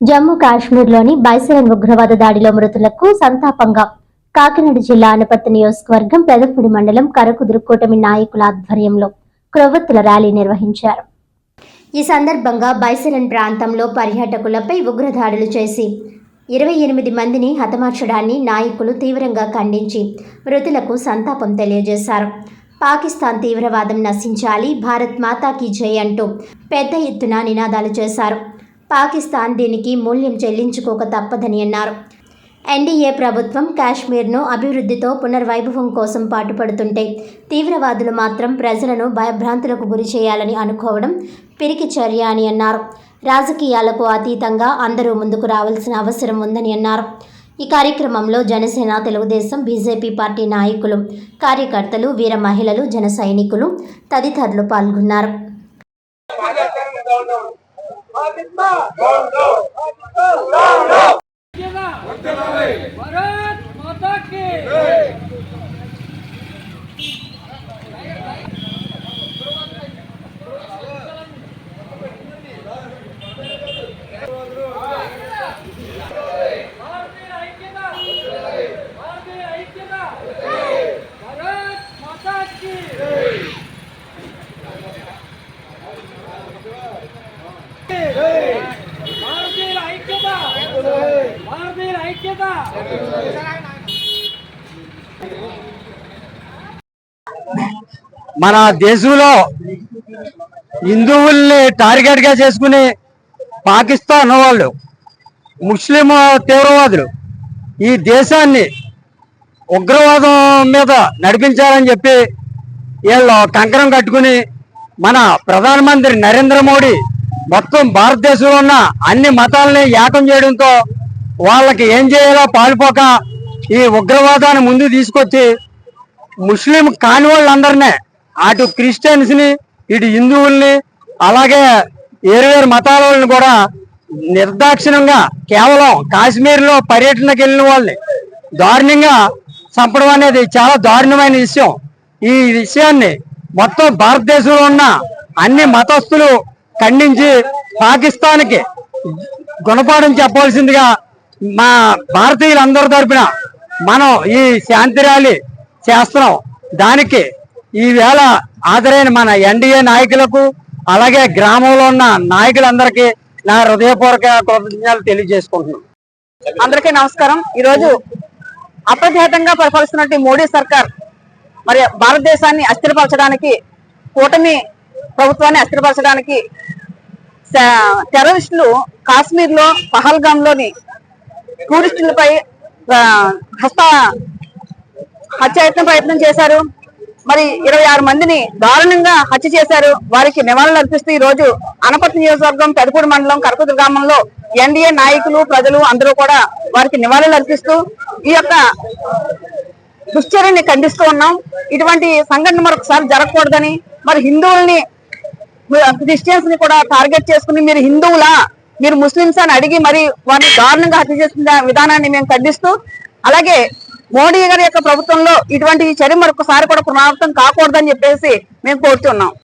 జమ్మూ కాశ్మీర్లోని బైసరంగ్ ఉగ్రవాద దాడిలో మృతులకు సంతాపంగా కాకినాడ జిల్లా అనపర్తి నియోజకవర్గం పెదపూడి మండలం కరకుదురు కూటమి నాయకుల ఆధ్వర్యంలో క్రొవ్వొత్తుల ర్యాలీ నిర్వహించారు. ఈ సందర్భంగా బైసరన్ ప్రాంతంలో పర్యాటకులపై ఉగ్రదాడులు చేసి ఇరవై ఎనిమిది మందిని హతమార్చడాన్ని నాయకులు తీవ్రంగా ఖండించి మృతులకు సంతాపం తెలియజేశారు. పాకిస్తాన్ తీవ్రవాదం నశించాలి భారత్ మాతాకి జై అంటూ పెద్ద ఎత్తున నినాదాలు చేశారు. పాకిస్తాన్ దీనికి మూల్యం చెల్లించుకోక తప్పదని అన్నారు. ఎన్డీఏ ప్రభుత్వం కాశ్మీర్ను అభివృద్ధితో పునర్వైభవం కోసం పాటుపడుతుంటే తీవ్రవాదులు మాత్రం ప్రజలను భయభ్రాంతులకు గురి చేయాలని అనుకోవడం పిరికి చర్య అని అన్నారు. రాజకీయాలకు అతీతంగా అందరూ ముందుకు రావాల్సిన అవసరం ఉందని అన్నారు. ఈ కార్యక్రమంలో జనసేన తెలుగుదేశం బీజేపీ పార్టీ నాయకులు కార్యకర్తలు వీర మహిళలు జన సైనికులు తదితరులు పాల్గొన్నారు. పాకిస్తాన్ పాకిస్తాన్ మన దేశంలో హిందువుల్ని టార్గెట్గా చేసుకుని పాకిస్తాన్ వాళ్ళు ముస్లిం తీవ్రవాదులు ఈ దేశాన్ని ఉగ్రవాదం మీద నడిపించాలని చెప్పి వీళ్ళు కంకణం కట్టుకుని మన ప్రధానమంత్రి నరేంద్ర మోడీ మొత్తం భారతదేశంలో ఉన్న అన్ని మతాలని ఏకం చేయడంతో వాళ్ళకి ఏం చేయాలో పాల్పోక ఈ ఉగ్రవాదాన్ని ముందు తీసుకొచ్చి ముస్లిం కాని వాళ్ళందరినీ అటు క్రిస్టియన్స్ని ఇటు హిందువుల్ని అలాగే వేరు వేరు మతాల వాళ్ళని కూడా నిర్దాక్షిణ్యంగా కేవలం కాశ్మీర్లో పర్యటనకు వెళ్ళిన వాళ్ళని దారుణంగా చంపడం అనేది చాలా దారుణమైన విషయం. ఈ విషయాన్ని మొత్తం భారతదేశంలో ఉన్న అన్ని మతస్థులు ఖండించి పాకిస్తాన్కి గుణపాఠం చెప్పవలసిందిగా మా భారతీయులందరి తరపున మనం ఈ శాంతి ర్యాలీ చేస్తున్నాం. దానికి ఈవేళ హాజరైన మన ఎన్డీఏ నాయకులకు అలాగే గ్రామంలో ఉన్న నాయకులందరికీ నా హృదయపూర్వక కృతజ్ఞతలు తెలియజేసుకుంటున్నాను అందరికీ నమస్కారం. ఈరోజు అప్రతిహతంగా పరిపాలిస్తున్నట్టు మోడీ సర్కార్ మరి భారతదేశాన్ని అస్థిరపరచడానికి కూటమి ప్రభుత్వాన్ని అస్థిరపరచడానికి టెర్రరిస్టులు కాశ్మీర్లో పహల్గామ్లోని టూరిస్టులపై హస్త హత్యాయత్న ప్రయత్నం చేశారు. మరి ఇరవై ఆరు మందిని దారుణంగా హత్య చేశారు. వారికి నివాళులు అర్పిస్తూ ఈ రోజు అనపర్తి నియోజకవర్గం పెదపూడి మండలం కరకుదు గ్రామంలో ఎన్డీఏ నాయకులు ప్రజలు అందరూ కూడా వారికి నివాళులు అర్పిస్తూ ఈ యొక్క దుశ్చర్యని ఖండిస్తూ ఉన్నాం. ఇటువంటి సంఘటన మరొకసారి జరగకూడదని మరి హిందువుల్ని క్రిస్టియన్స్ని కూడా టార్గెట్ చేసుకుని మీరు హిందువులా మీరు ముస్లింస్ అని అడిగి మరి వారిని దారుణంగా హత్య చేసిన విధానాన్ని మేము ఖండిస్తూ అలాగే మోడీ గారి యొక్క ప్రభుత్వంలో ఇటువంటి చర్య మరొకసారి కూడా పునరావృతం కాకూడదని చెప్పేసి మేము కోరుతున్నాం.